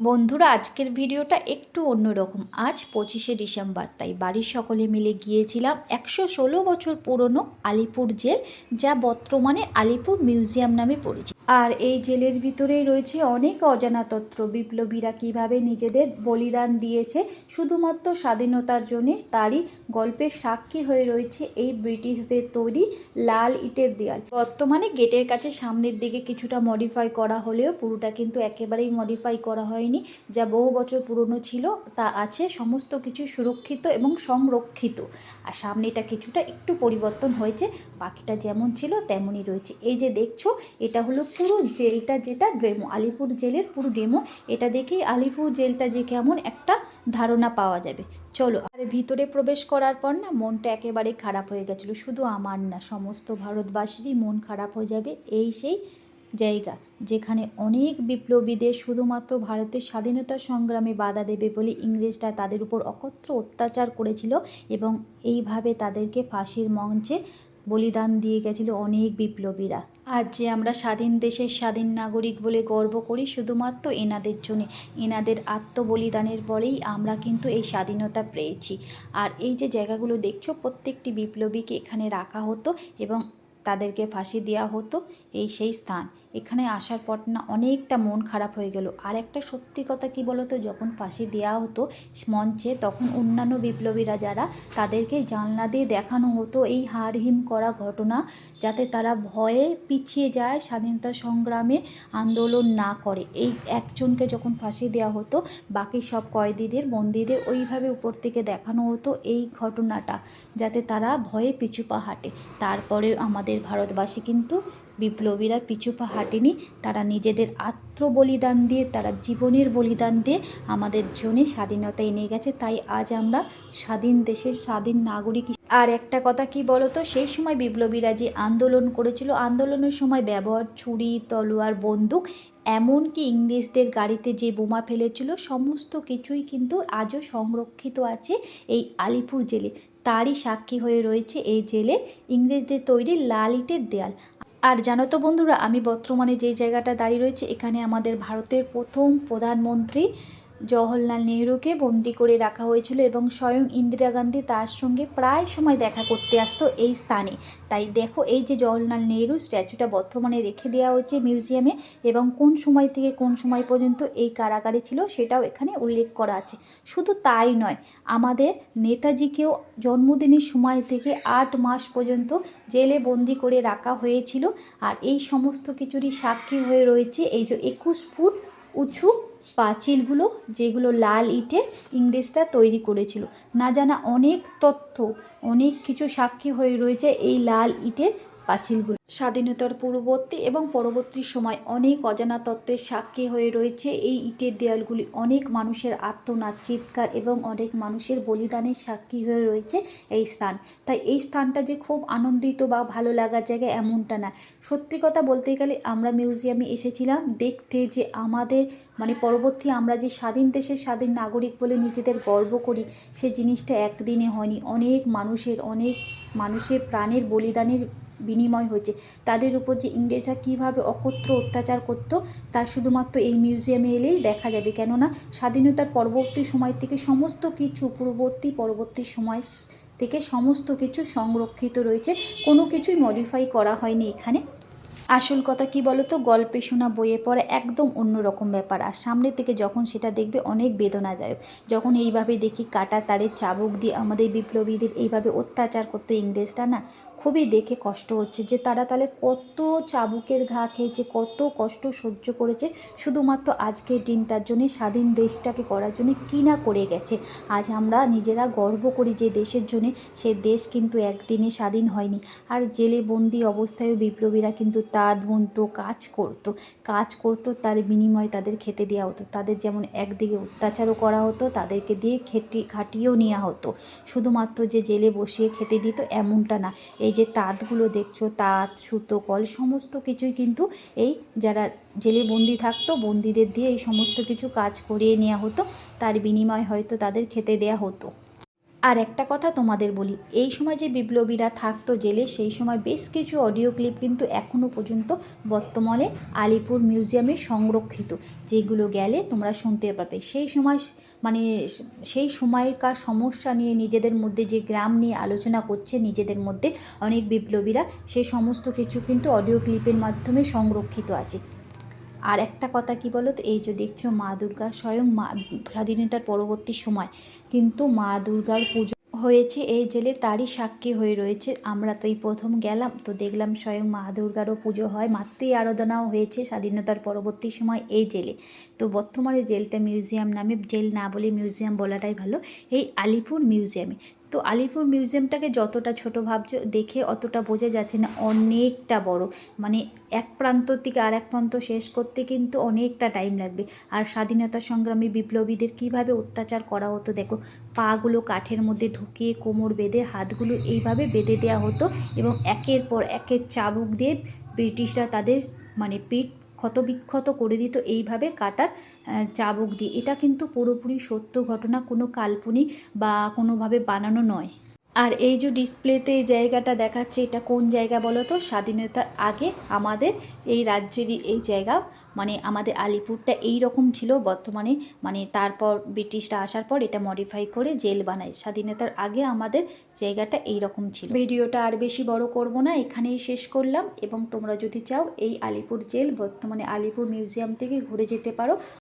বন্ধুরা, আজকের ভিডিওটা একটু অন্যরকম। আজ পঁচিশে ডিসেম্বর, তাই বাড়ির সকলে মিলে গিয়েছিলাম একশো ষোলো বছর পুরনো আলিপুর জেল, যা বর্তমানে আলিপুর মিউজিয়াম নামে পরিচিত। আর এই জেলের ভিতরেই রয়েছে অনেক অজানা তত্ত্ব বিপ্লবীরা কীভাবে নিজেদের বলিদান দিয়েছে, শুধুমাত্র স্বাধীনতার জন্যে তারই গল্পের সাক্ষী হয়ে রয়েছে এই ব্রিটিশদের তৈরি লাল ইটের দেয়াল। বর্তমানে গেটের কাছে সামনের দিকে কিছুটা মডিফাই করা হলেও পুরোটা কিন্তু একেবারেই মডিফাই করা হয়নি। যা বহু বছর পুরনো ছিল, তা আছে সমস্ত কিছু সুরক্ষিত এবং সংরক্ষিত। আর সামনেটা কিছুটা একটু পরিবর্তন হয়েছে, বাকিটা যেমন ছিল তেমনই রয়েছে। এই যে দেখছ, এটা হলো পুরো জেলটা যেটা ডেমো, আলিপুর জেলের পুরো ডেমো। এটা দেখেই আলিপুর জেলটা যে কেমন একটা ধারণা পাওয়া যাবে। চলো, আর ভিতরে প্রবেশ করার পর না মনটা একেবারে খারাপ হয়ে গেছিল। শুধু আমার না, সমস্ত ভারতবাসীরই মন খারাপ হয়ে যাবে, এই সেই জায়গা যেখানে অনেক বিপ্লবীদের শুধুমাত্র ভারতের স্বাধীনতা সংগ্রামে বাধা দেবে বলে ইংরেজরা তাদের উপর অকত্র অত্যাচার করেছিল এবং এইভাবে তাদেরকে ফাঁসির মঞ্চে বলিদান দিয়ে গেছিল অনেক বিপ্লবীরা। আজ যে আমরা স্বাধীন দেশের স্বাধীন নাগরিক বলে গর্ব করি শুধুমাত্র এনাদের জন্য, এনাদের আত্মবলিদানের বলেই আমরা কিন্তু এই স্বাধীনতা পেয়েছি। আর এই যে জায়গাগুলো দেখছ, প্রত্যেকটি বিপ্লবীকে এখানে রাখা হতো এবং তাদেরকে ফাঁসি দেওয়া হতো, এই সেই স্থান। এখানে আসার পর না অনেকটা মন খারাপ হয়ে গেল। আর একটা সত্যি কথা কি বলতো? যখন ফাঁসি দেওয়া হতো মঞ্চে, তখন অন্যান্য বিপ্লবীরা যারা তাদেরকে জানলা দিয়ে দেখানো হতো এই হার হিম করা ঘটনা, যাতে তারা ভয়ে পিছিয়ে যায় স্বাধীনতা সংগ্রামে আন্দোলন না করে। এই একজনকে যখন ফাঁসি দেওয়া হতো, বাকি সব কয়েদিদের, বন্দীদের ওইভাবে উপর থেকে দেখানো হতো এই ঘটনাটা, যাতে তারা ভয়ে পিছু পা হাঁটে। তারপরে আমাদের ভারতবাসী কিন্তু বিপ্লবীরা পিছু পা হাঁটেনি। তারা নিজেদের আত্মবলিদান দিয়ে, তারা জীবনের বলিদান দিয়ে আমাদের জন্য স্বাধীনতা এনে গেছে। তাই আজ আমরা স্বাধীন দেশের স্বাধীন নাগরিক আর একটা কথা কি বলতো? সেই সময় বিপ্লবীরা যে আন্দোলন করেছিল, আন্দোলনের সময় ব্যবহার, ছুরি, তলোয়ার, বন্দুক, এমনকি ইংরেজদের গাড়িতে যে বোমা ফেলেছিল, সমস্ত কিছুই কিন্তু আজও সংরক্ষিত আছে এই আলিপুর জেলে। তারই সাক্ষী হয়ে রয়েছে এই জেলে ইংরেজদের তৈরি লাল ইটের দেয়াল। আর জানো তো বন্ধুরা, আমি বর্তমানে যে জায়গাটা দাঁড়িয়ে রয়েছে, এখানে আমাদের ভারতের প্রথম প্রধানমন্ত্রী জওহরলাল নেহরুকে বন্দি করে রাখা হয়েছিল এবং স্বয়ং ইন্দিরা গান্ধী তার সঙ্গে প্রায় সময় দেখা করতে আসতো এই স্থানে। তাই দেখো, এই যে জওহরলাল নেহরু স্ট্যাচুটা বর্তমানে রেখে দেওয়া হয়েছে মিউজিয়ামে এবং কোন সময় থেকে কোন সময় পর্যন্ত এই কারাগারে ছিল সেটাও এখানে উল্লেখ করা আছে। শুধু তাই নয়, আমাদের নেতাজিকেও জন্মদিনের সময় থেকে আট মাস পর্যন্ত জেলে বন্দি করে রাখা হয়েছিল। আর এই সমস্ত কিছুরই সাক্ষী হয়ে রয়েছে এই যে একুশ ফুট উঁচু পাঁচিলগুলো যেগুলো লাল ইটে ইংরেজরা তৈরি করেছিল। না জানা অনেক তথ্য, অনেক কিছু সাক্ষী হয়ে রয়েছে এই লাল ইটের পাঁচিলগুলো স্বাধীনতার পূর্ববর্তী এবং পরবর্তী সময় অনেক অজানা তত্ত্বের সাক্ষী হয়ে রয়েছে। এই ইটের দেয়ালগুলি অনেক মানুষের আত্মনাদ চিৎকার এবং অনেক মানুষের বলিদানের সাক্ষী হয়ে রয়েছে এই স্থান। তাই এই স্থানটা যে খুব আনন্দিত বা ভালো লাগার জায়গা এমনটা না। সত্যি কথা বলতে গেলে আমরা মিউজিয়ামে এসেছিলাম, দেখতে যে আমাদের মানে পরবর্তী আমরা যে স্বাধীন দেশের স্বাধীন নাগরিক বলে নিজেদের গর্ব করি, সে জিনিসটা একদিনে হয়নি। অনেক মানুষের অনেক মানুষের প্রাণের বলিদানের বিনিময় হয়েছে। তাদের উপর যে ইংরেজরা কীভাবে অকথ্য অত্যাচার করতো, তা শুধুমাত্র এই মিউজিয়ামে এলেই দেখা যাবে। কেননা, স্বাধীনতার পরবর্তী সময় থেকে সমস্ত কিছু, পূর্ববর্তী, পরবর্তী সময় থেকে সমস্ত কিছু সংরক্ষিত রয়েছে। কোনো কিছুই মডিফাই করা হয়নি এখানে। আসল কথা কি বলো তো গল্পে শোনা বইয়ে পড়ে একদম অন্যরকম ব্যাপার। আর সামনে থেকে যখন সেটা দেখবে অনেক বেদনাদায়ক। যখন এইভাবে দেখি কাটা তারের চাবুক দিয়ে আমাদের বিপ্লবীদের এইভাবে অত্যাচার করতো ইংরেজরা না খুবই দেখে কষ্ট হচ্ছে যে তারা তাহলে কত চাবুকের ঘা খেয়েছে, কত কষ্ট সহ্য করেছে, শুধুমাত্র আজকের দিনটার জন্যে, স্বাধীন দেশটাকে করার জন্য কী না করে গেছে। আজ আমরা নিজেরা গর্ব করি যে দেশের জন্যে সে দেশ কিন্তু একদিনে স্বাধীন হয়নি। আর জেলে বন্দি অবস্থায়ও বিপ্লবীরা কিন্তু তাঁত বুনতো, কাজ করতো। কাজ করতো, তার বিনিময়ে তাদের খেতে দেওয়া হতো। তাদের যেমন একদিকে অত্যাচারও করা হতো, তাদেরকে দিয়ে খেটি খাটিয়েও নেওয়া হতো। শুধুমাত্র যে জেলে বসিয়ে খেতে দিত, এমনটা না। এই যে তাঁতগুলো দেখছ, তাঁত, সুতো, কল, সমস্ত কিছুই কিন্তু এই যারা জেলে বন্দি থাকতো, বন্দিদের দিয়ে এই সমস্ত কিছু কাজ করিয়ে নেওয়া হতো, তার বিনিময় হয়তো তাদের খেতে দেয়া হতো। আর একটা কথা তোমাদের বলি, এই সময় যে বিপ্লবীরা থাকতো জেলে, সেই সময় বেশ কিছু অডিও ক্লিপ কিন্তু এখনও পর্যন্ত বর্তমানে আলিপুর মিউজিয়ামে সংরক্ষিত, যেগুলো গেলে তোমরা শুনতে পাবে। সেই সময় মানে সেই সময়কার সমস্যা নিয়ে নিজেদের মধ্যে যে গ্রাম নিয়ে আলোচনা করছে নিজেদের মধ্যে অনেক বিপ্লবীরা, সেই সমস্ত কিছু কিন্তু অডিও ক্লিপের মাধ্যমে সংরক্ষিত আছে। আর একটা কথা কি বলো তো? এই যে দেখছ মা দুর্গা স্বয়ং মা, স্বাধীনতার পরবর্তী সময়, কিন্তু মা দুর্গার পুজো হয়েছে, এই জেলে তারই সাক্ষী হয়ে রয়েছে। আমরা তো এই প্রথম গেলাম, তো দেখলাম স্বয়ং মা দুর্গারও পুজো হয়, মাতৃ আরাধনাও হয়েছে স্বাধীনতার পরবর্তী সময় এই জেলে। তো বর্তমানে জেলটা মিউজিয়াম নামে, জেল না বলে মিউজিয়াম বলাটাই ভালো, এই আলিপুর মিউজিয়ামে। তো আলিপুর মিউজিয়ামটাকে যতটা ছোট ভাবছ, দেখে অতটা বোঝা যাচ্ছে না, অনেকটা বড়। মানে এক প্রান্ত থেকে আর এক প্রান্ত শেষ করতে কিন্তু অনেকটা টাইম লাগবে। আর স্বাধীনতা সংগ্রামী বিপ্লবীদের কীভাবে অত্যাচার করা হতো, দেখো, পাগুলো কাঠের মধ্যে ঢুকিয়ে কোমর বেঁধে হাতগুলো এইভাবে বেঁধে দেওয়া হতো এবং একের পর একের চাবুক দিয়ে ব্রিটিশরা তাদের মানে পিঠ ক্ষতবিক্ষত করে দিত এইভাবে কাটার চাবক দিয়ে। এটা কিন্তু পুরোপুরি সত্য ঘটনা, কোনো কাল্পনিক বা কোনোভাবে বানানো নয়। আর এই যে ডিসপ্লেতে এই জায়গাটা দেখাচ্ছে, এটা কোন জায়গা বলো তো? স্বাধীনতার আগে আমাদের এই রাজ্যেরই এই জায়গা মানে আমাদের আলিপুরটা এই রকম ছিল বর্তমানে মানে তারপর ব্রিটিশরা আসার পর এটা মডিফাই করে জেল বানায়। স্বাধীনতার আগে আমাদের জায়গাটা এই রকম ছিল। ভিডিওটা আর বেশি বড় করব না, এখানেই শেষ করলাম। এবং তোমরা যদি চাও এই আলিপুর জেল, বর্তমানে আলিপুর মিউজিয়াম থেকে ঘুরে যেতে পারো।